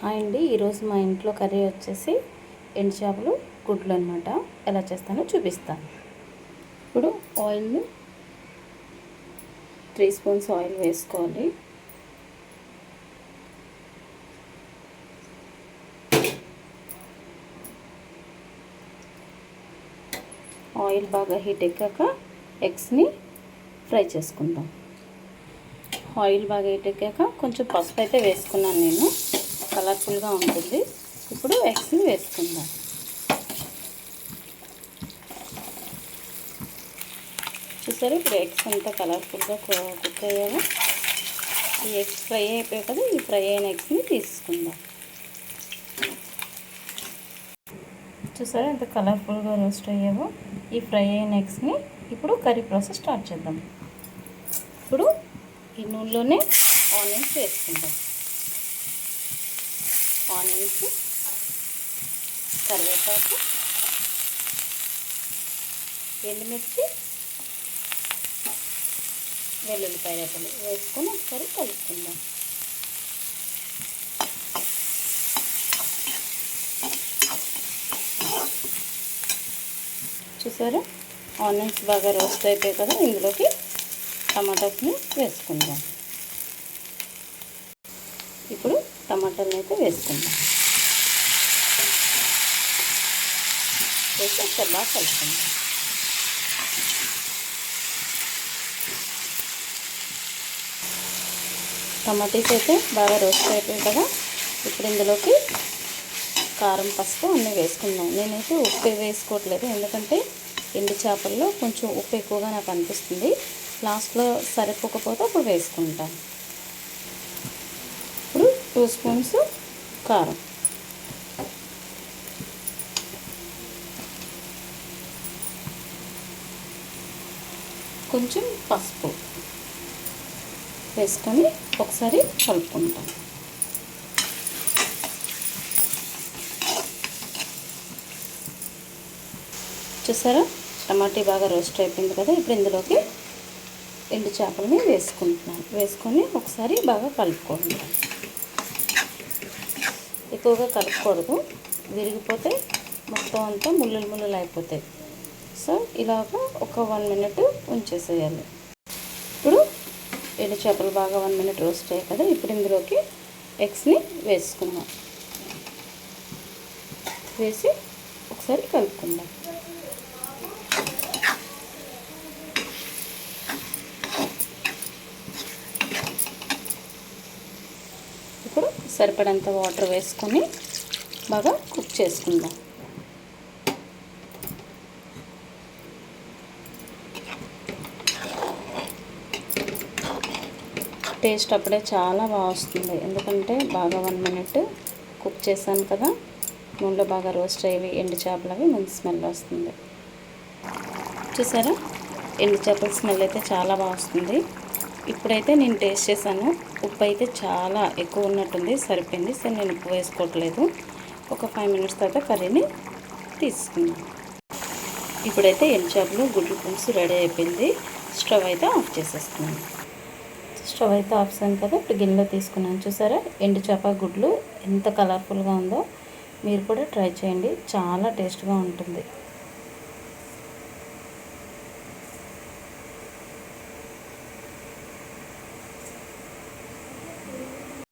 Hi అండి ఈరోజు మా ఇంట్లో కర్రీ వచ్చేసి ఎండు చేపలు గుడ్లు అనమాట ఎలా చేస్తానో చూపిస్తాను. ఇప్పుడు ఆయిల్ త్రీ స్పూన్స్ ఆయిల్ వేసుకోవాలి. ఆయిల్ బాగా హీట్ ఎక్కాక ఎగ్స్ని ఫ్రై చేసుకుందాం. ఆయిల్ బాగా హీట్ ఎక్కాక కొంచెం పసుపు అయితే వేసుకున్నాను నేను. కలర్ఫుల్గా ఉంటుంది. ఇప్పుడు ఎగ్స్ని వేసుకుందాం. చూసారు ఇప్పుడు ఎగ్స్ అంతా కలర్ఫుల్గా కుక్ అయ్యాము ఈ ఎగ్స్ ఫ్రై అయిపోయాయి కదా ఈ ఫ్రై అయిన ఎగ్స్ని తీసుకుందాం. చూసారా ఎంత కలర్ఫుల్గా రోస్ట్ అయ్యాము ఈ ఫ్రై అయిన ఎగ్స్ని ఇప్పుడు కర్రీ ప్రాసెస్ స్టార్ట్ చేద్దాం. ఇప్పుడు ఈ నూనెలోనే ఆనియన్స్ వేసుకుందాం. ఆనియన్స్ కరివేపాకు ఎండుమిర్చి వెల్లుల్లిపాయ రెప్పలు వేసుకొని ఒకసారి కలుపుకుందాం. చూసారా? ఆనియన్స్ బాగా రోస్ట్ అయిపోయాయి కదా ఇందులోకి టమాటాస్ని వేసుకుందాం ఇప్పుడు టమాటాలను అయితే వేసుకుందాం. వేసి ఒకసారి బాగా కలుపుకుందాం. టమాటీస్ అయితే బాగా రోస్ట్ అయిపోయాయి కదా. ఇప్పుడు ఇందులోకి కారం పసుపు అన్నీ వేసుకుందాం. నేనైతే ఉప్పు వేసుకోవట్లేదు. ఎందుకంటే ఎండు చేపల్లో కొంచెం ఉప్పు ఎక్కువగా నాకు అనిపిస్తుంది. లాస్ట్లో సరిపోకపోతే అప్పుడు వేసుకుంటాను. టూ స్పూన్స్ కారం. కొంచెం పసుపు వేసుకొని ఒకసారి కలుపుకుంటాం. చూసారా? టమాటీ బాగా రోస్ట్ అయిపోయింది కదా ఇప్పుడు ఇందులోకి ఎండు చేపలని వేసుకుంటున్నాను. వేసుకొని ఒకసారి బాగా కలుపుకోండి. ఎక్కువగా కలపకూడదు విరిగిపోతే మొత్తం అంతా ముళ్ళులు ముళ్ళులు అయిపోతాయి. సో ఇలాగ ఒక వన్ మినిట్ ఉంచేసేయాలి. ఇప్పుడు ఎండు చేపలు బాగా వన్ మినిట్ రోస్ట్ అయ్యాయి కదా. ఇప్పుడు ఇందులోకి ఎగ్స్ని వేసుకుందాం. వేసి ఒకసారి కలుపుకుందాం ఇప్పుడు సరిపడంత వాటర్ వేసుకొని బాగా కుక్ చేసుకుందాం. టేస్ట్ అప్పుడే చాలా బాగా వస్తుంది. ఎందుకంటే బాగా వన్ మినిట్ కుక్ చేశాను కదా నూనెలో బాగా రోస్ట్ అయ్యి ఎండు చేపలు అవి మంచి స్మెల్ వస్తుంది. చూసారా? ఎండు చేపల స్మెల్ అయితే చాలా బాగా వస్తుంది. ఇప్పుడైతే నేను టేస్ట్ చేశాను. ఉప్పు అయితే చాలా ఎక్కువ ఉన్నట్టుంది సరిపోయింది. సరే నేను ఉప్పు వేసుకోవట్లేదు. ఒక ఫైవ్ మినిట్స్ తర్వాత కర్రీని తీసుకున్నాను ఇప్పుడైతే ఎండు చేపలు గుడ్లు పులుసు రెడీ అయిపోయింది. స్టవ్ అయితే ఆఫ్ చేసేస్తున్నాను. స్టవ్ అయితే ఆఫ్ చేసాను కదా ఇప్పుడు గిన్నెలో తీసుకున్నాను. చూసారా? ఎండు చేప గుడ్లు ఎంత కలర్ఫుల్గా ఉందో మీరు కూడా ట్రై చేయండి. చాలా టేస్ట్గా ఉంటుంది.